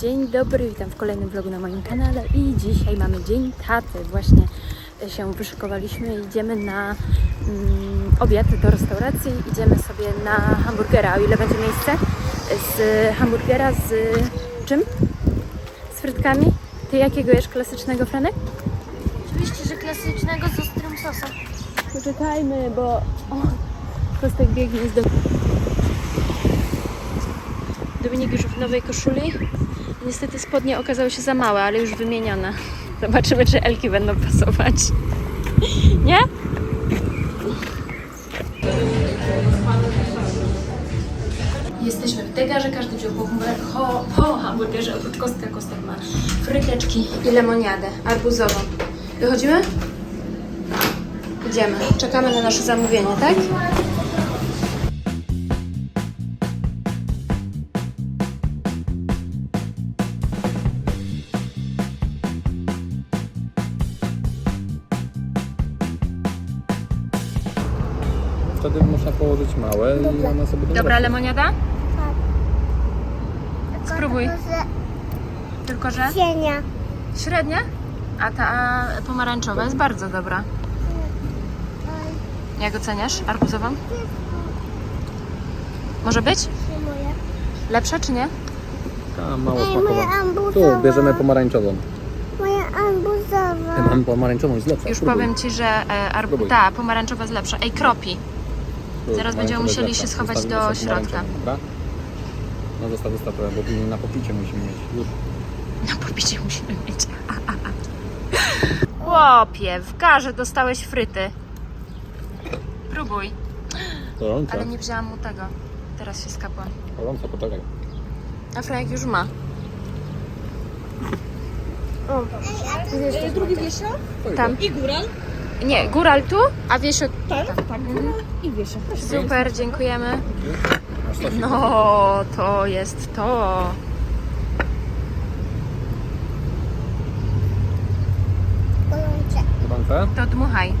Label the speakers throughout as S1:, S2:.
S1: Dzień dobry, witam w kolejnym vlogu na moim kanale i dzisiaj mamy Dzień Taty. Właśnie się wyszykowaliśmy, idziemy na mm, obiad do restauracji, idziemy sobie na hamburgera. O ile będzie miejsce? Z hamburgera z czym? Z frytkami? Ty jakiego jesz klasycznego, Franek?
S2: Oczywiście, że klasycznego z ostrym sosem.
S1: Poczekajmy, bo o, Kostek biegnie z domu. Dominik już w nowej koszuli. Niestety spodnie okazały się za małe, ale już wymienione. Zobaczymy, czy Elki będą pasować. Nie? Jesteśmy w degarze, każdy wziął po, ho, po hamburgerze, oprócz kostka, kostek ma fryteczki i lemoniadę arbuzową. Wychodzimy? Idziemy. Czekamy na nasze zamówienie, tak?
S3: Małe i ona sobie tam
S1: Dobra,
S3: rośnie.
S1: lemoniada?
S2: Tak.
S1: Spróbuj. Tylko, że
S2: Cienia.
S1: średnia, a ta pomarańczowa jest bardzo dobra. Jak oceniasz arbuzową? Może być?
S2: Przyjmuję.
S1: Lepsza czy nie?
S3: Ta mało
S2: Ej, moja
S3: smakowa.
S2: ambuzowa.
S3: Tu bierzemy pomarańczową.
S2: Moja ambuzowa.
S3: Ja mam pomarańczową jest lepsza.
S1: Już
S3: spróbuj.
S1: powiem Ci, że e,
S3: Spróbuj.
S1: ta pomarańczowa jest lepsza. Ej, kropi. Zaraz będziemy musieli się schować do środka.
S3: Dobra? No zostaw, zostaw bo później na popicie musimy mieć. Już.
S1: Na popicie musimy mieć. Chłopie, w garze dostałeś fryty. Próbuj.
S3: Gorąco.
S1: Ale nie wzięłam mu tego. Teraz się skapłam.
S3: Gorąco, poczekaj.
S1: A Franek już ma.
S4: Drugi wiesza
S1: Tam.
S4: i góral.
S1: Nie, góral tu, a Wiesio...
S4: Tak, tak, góral i. Proszę.
S1: Super, dziękujemy. No, to jest to. To dmuchaj.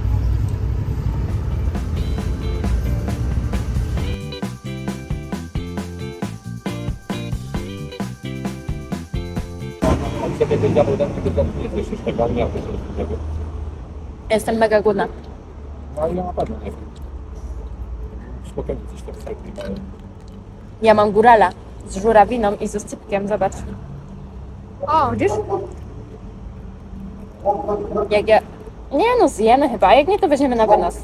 S1: Jestem mega głodna.
S3: No ile na pewno nie wiem. Spokojnie coś tam mają.
S1: Ja mam górala z żurawiną i z oscypkiem, zobacz. O, widzisz? Jak ja... Nie no, zjemy chyba, jak nie to weźmiemy na wynos.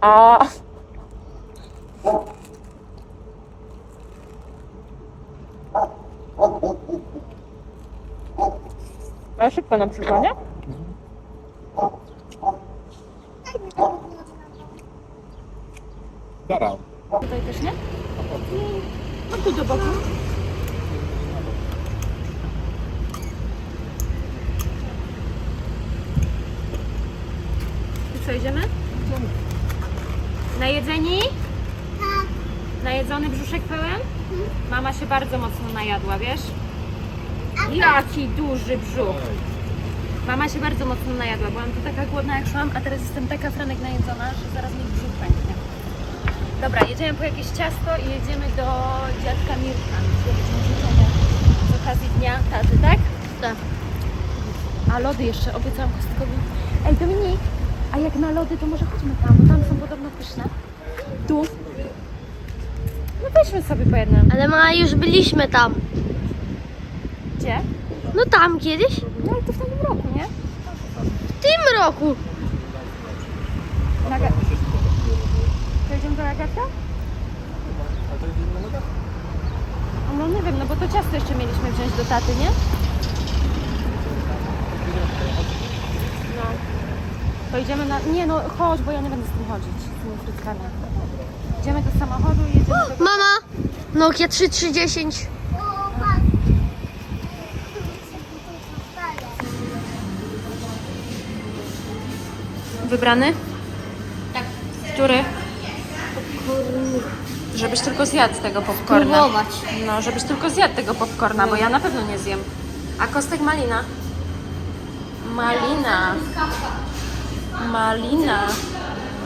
S1: A... Ale szybko na przykład, nie?
S3: Zara.
S1: Tutaj też nie?
S4: No tu do boku.
S1: I co, idziemy? Najedzeni?
S2: Tak.
S1: Najedzony brzuszek pełen? Mama się bardzo mocno najadła, wiesz? Jaki duży brzuch! Mama się bardzo mocno najadła. Byłam tu taka głodna jak szłam, a teraz jestem taka franek najedzona, że zaraz mi brzuch pęknie. Dobra, jedziemy po jakieś ciasto i jedziemy do dziadka Mirka. Złożyć mu życzenia z okazji dnia taty, tak?
S2: Tak.
S1: A lody jeszcze obiecałam Kostkowi. Ej Dominik, a jak na lody, to może chodźmy tam, bo tam są podobno pyszne. Tu. No weźmy sobie po jednym.
S2: Ale ma, już byliśmy tam.
S1: Gdzie?
S2: No tam kiedyś?
S1: No ale to w tym roku, nie?
S2: W tym roku.
S1: Na ga- Pojedziemy do Agata? No nie wiem, no bo to ciasto jeszcze mieliśmy wziąć do taty, nie? No. To idziemy na... Nie no, chodź, bo ja nie będę z tym chodzić, z tymi frytkami. Idziemy do samochodu i jedziemy do...
S2: Mama, Nokia 3310.
S1: Wybrany? Tak. Który? Żebyś tylko zjadł tego popcorna.
S2: Spróbować.
S1: No, żebyś tylko zjadł tego popcorna, bo ja na pewno nie zjem. A kostek malina? Malina. Malina.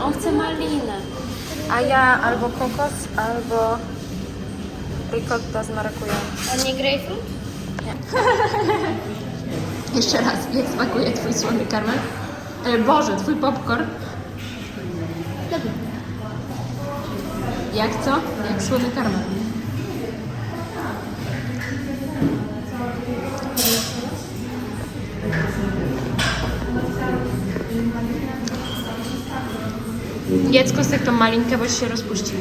S1: On chce malinę. A ja albo kokos, albo ricotta z marakują.
S2: A nie grapefruit?
S1: Jeszcze raz, jak smakuje twój słony karmel? E, Boże, twój popcorn. Jak co? Jak słony karmel. Jedz kostek tą malinkę, bo się rozpuści.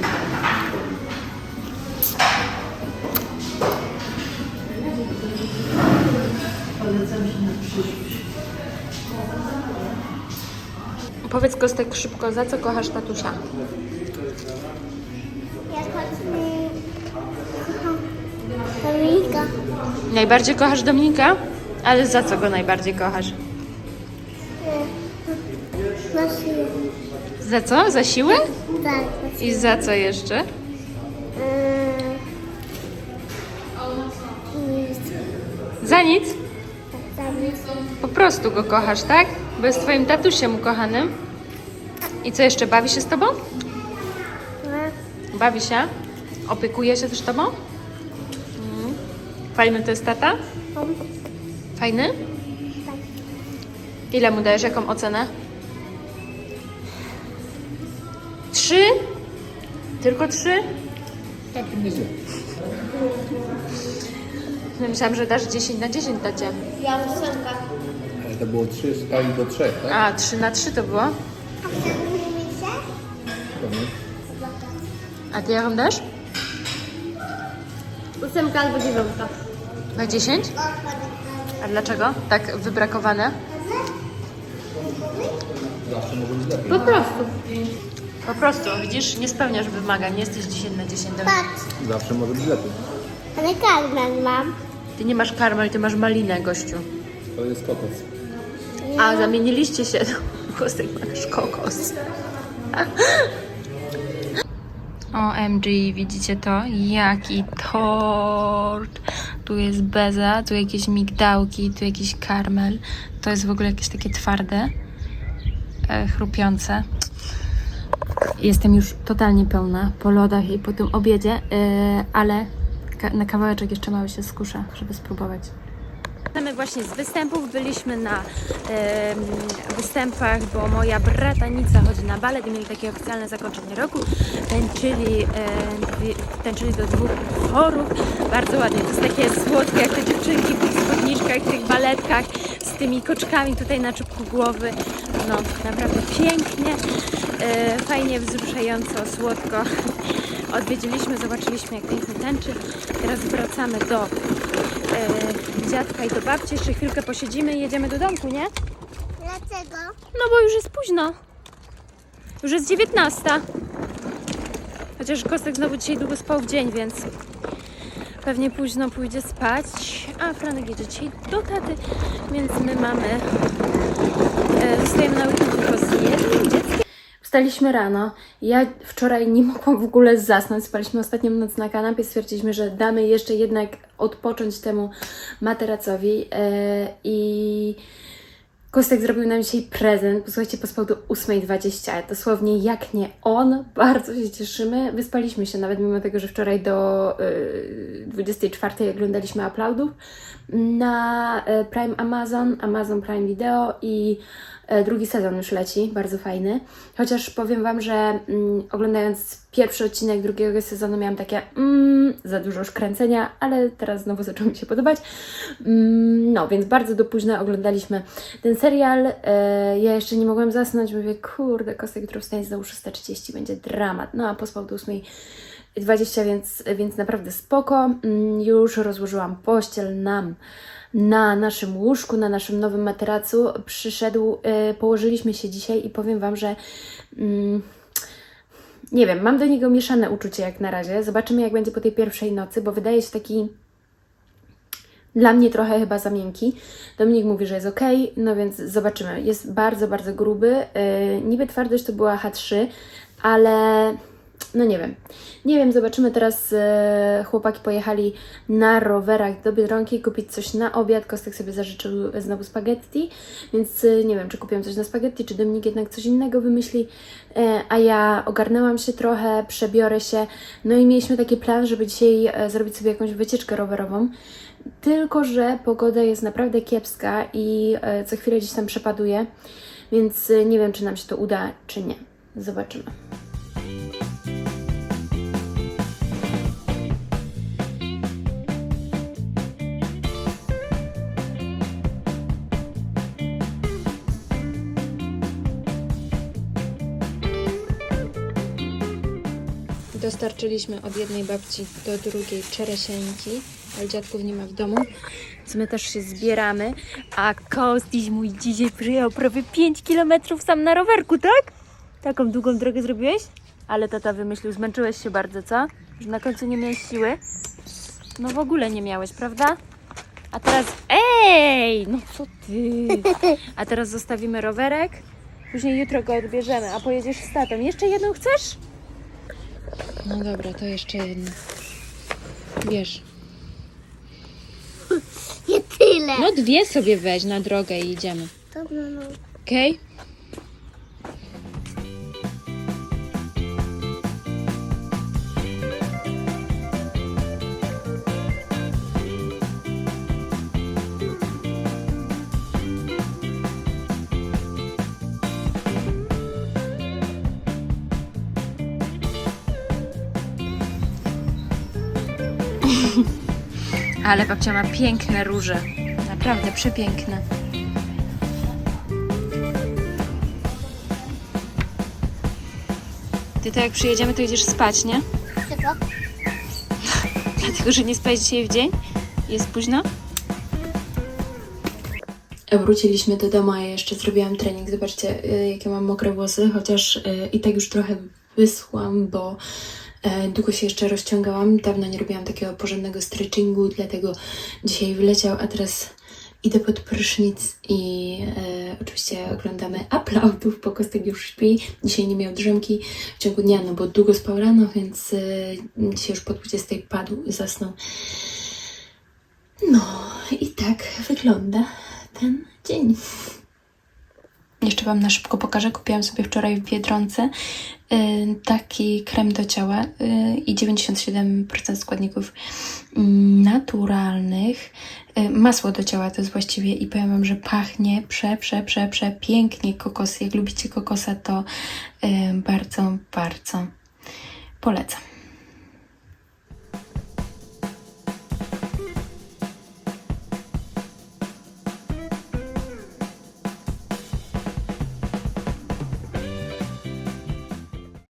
S1: Powiedz Kostek szybko, za co kochasz tatusia?
S2: Ja kocham Dominika.
S1: Najbardziej kochasz Dominika? Ale za co go najbardziej kochasz?
S2: Na siłę.
S1: Za co? Za siłę?
S2: Tak.
S1: I za co jeszcze?
S2: Eee,
S1: Za nic? Po prostu go kochasz, tak? Bo jest twoim tatusiem ukochanym. I co jeszcze, bawi się z tobą? Bawi się? Opiekuje się też tobą? Mhm. Fajny to jest tata? Fajny? Ile mu dajesz? Jaką ocenę? Trzy? Tylko trzy?
S3: Tak, nieźle.
S1: No Myślałam, że dasz 10 na 10 tacie.
S2: Ja ósemka.
S3: Ale to było 3 w skali do 3, tak?
S1: A, 3 na 3 to było?
S3: Pewnie.
S1: A ty jaką dasz?
S2: Ósemka albo dziewiątka.
S1: Na 10? A dlaczego? Tak wybrakowane?
S3: Zawsze może być lepiej.
S2: Po prostu.
S1: Po prostu, widzisz, nie spełniasz wymagań, nie jesteś 10 na 10.
S2: Patrz.
S3: Zawsze może być lepiej.
S2: Ale karmel mam.
S1: Ty nie masz karmel, ty masz malinę, gościu.
S3: To jest kokos.
S1: A, zamieniliście się. Kostek masz kokos. OMG, widzicie to? Jaki tort! Tu jest beza, tu jakieś migdałki, tu jakiś karmel. To jest w ogóle jakieś takie twarde, e, chrupiące. Jestem już totalnie pełna po lodach i po tym obiedzie, e, ale na kawałeczek jeszcze mały się skuszę, żeby spróbować. Wracamy właśnie z występów. Byliśmy na występach, bo moja bratanica chodzi na balet i mieli takie oficjalne zakończenie roku. Tańczyli, tańczyli do dwóch utworów. Bardzo ładnie. To jest takie słodkie, jak te dziewczynki w tych spódniczkach, w tych baletkach z tymi koczkami tutaj na czubku głowy. No, naprawdę pięknie, e, fajnie, wzruszająco, słodko. Odwiedziliśmy, zobaczyliśmy jak pięknie tańczy. Teraz wracamy do e, dziadka i do babci. Jeszcze chwilkę posiedzimy i jedziemy do domku, nie?
S2: Dlaczego?
S1: No bo już jest późno. Już jest 19. Chociaż Kostek znowu dzisiaj długo spał w dzień, więc pewnie późno pójdzie spać. A Franek jedzie dzisiaj do taty, więc my mamy... E, zostajemy na weekend tylko z jednym. Wstaliśmy rano. Ja wczoraj nie mogłam w ogóle zasnąć. Spaliśmy ostatnią noc na kanapie. Stwierdziliśmy, że damy jeszcze jednak odpocząć temu materacowi. E, I Kostek zrobił nam dzisiaj prezent. Posłuchajcie, pospał do 8.20. Dosłownie jak nie on. Bardzo się cieszymy. Wyspaliśmy się nawet mimo tego, że wczoraj do y, 24.00 oglądaliśmy aplaudów na y, Prime Amazon, Amazon Prime Video i drugi sezon już leci, bardzo fajny. Chociaż powiem Wam, że mm, oglądając pierwszy odcinek drugiego sezonu miałam takie mm, za dużo już ale teraz znowu zaczął mi się podobać. Mm, no, więc bardzo do późna oglądaliśmy ten serial. E, ja jeszcze nie mogłam zasnąć, mówię, kurde, Kostek jutro wstanie znowu 6.30, będzie dramat. No, a pospał do 8.20, więc, więc naprawdę spoko. Mm, już rozłożyłam pościel nam na naszym łóżku, na naszym nowym materacu. Przyszedł, e, położyliśmy się dzisiaj i powiem Wam, że mm, nie wiem, mam do niego mieszane uczucie jak na razie. Zobaczymy, jak będzie po tej pierwszej nocy, bo wydaje się taki dla mnie trochę chyba za miękki. Dominik mówi, że jest ok, no więc zobaczymy. Jest bardzo, bardzo gruby. Yy, niby twardość to była H3, ale no nie wiem. Nie wiem, zobaczymy teraz. E, chłopaki pojechali na rowerach do Biedronki kupić coś na obiad. Kostek sobie zażyczył znowu spaghetti, więc e, nie wiem, czy kupiłem coś na spaghetti, czy Dominik jednak coś innego wymyśli. E, a ja ogarnęłam się trochę, przebiorę się. No i mieliśmy taki plan, żeby dzisiaj zrobić sobie jakąś wycieczkę rowerową. Tylko, że pogoda jest naprawdę kiepska i co chwilę gdzieś tam przepaduje, więc nie wiem, czy nam się to uda, czy nie. Zobaczymy. Dostarczyliśmy od jednej babci do drugiej czeresieńki, ale dziadków nie ma w domu, więc my też się zbieramy. A Kostiś mój dzisiaj przyjechał prawie 5 km sam na rowerku, tak? Taką długą drogę zrobiłeś? Ale tata wymyślił, zmęczyłeś się bardzo, co? Że na końcu nie miałeś siły? No w ogóle nie miałeś, prawda? A teraz, ej, no co ty? A teraz zostawimy rowerek, później jutro go odbierzemy, a pojedziesz z tatą. Jeszcze jedną chcesz? No dobra, to jeszcze jedno. Bierz.
S2: Nie tyle.
S1: No dwie sobie weź na drogę i idziemy.
S2: Dobra, no.
S1: Okej? Ale babcia ma piękne róże. Naprawdę przepiękne. Ty to jak przyjedziemy, to idziesz spać, nie?
S2: Czego?
S1: Dlatego, że nie spałeś dzisiaj w dzień? Jest późno? Wróciliśmy do domu, a ja jeszcze zrobiłam trening. Zobaczcie, y, jakie mam mokre włosy, chociaż y, i tak już trochę wyschłam, bo długo się jeszcze rozciągałam. Dawno nie robiłam takiego porządnego stretchingu, dlatego dzisiaj wyleciał, a teraz idę pod prysznic i y, oczywiście oglądamy aplaudów, bo Kostek już śpi. Dzisiaj nie miał drzemki w ciągu dnia, no bo długo spał rano, więc y, dzisiaj już po 20 padł, zasnął. No i tak wygląda ten dzień. Jeszcze Wam na szybko pokażę. Kupiłam sobie wczoraj w Biedronce y, taki krem do ciała y, i 97% składników naturalnych. Y, masło do ciała to jest właściwie i powiem Wam, że pachnie prze, prze, prze, prze pięknie kokosy. Jak lubicie kokosa, to bardzo, bardzo polecam.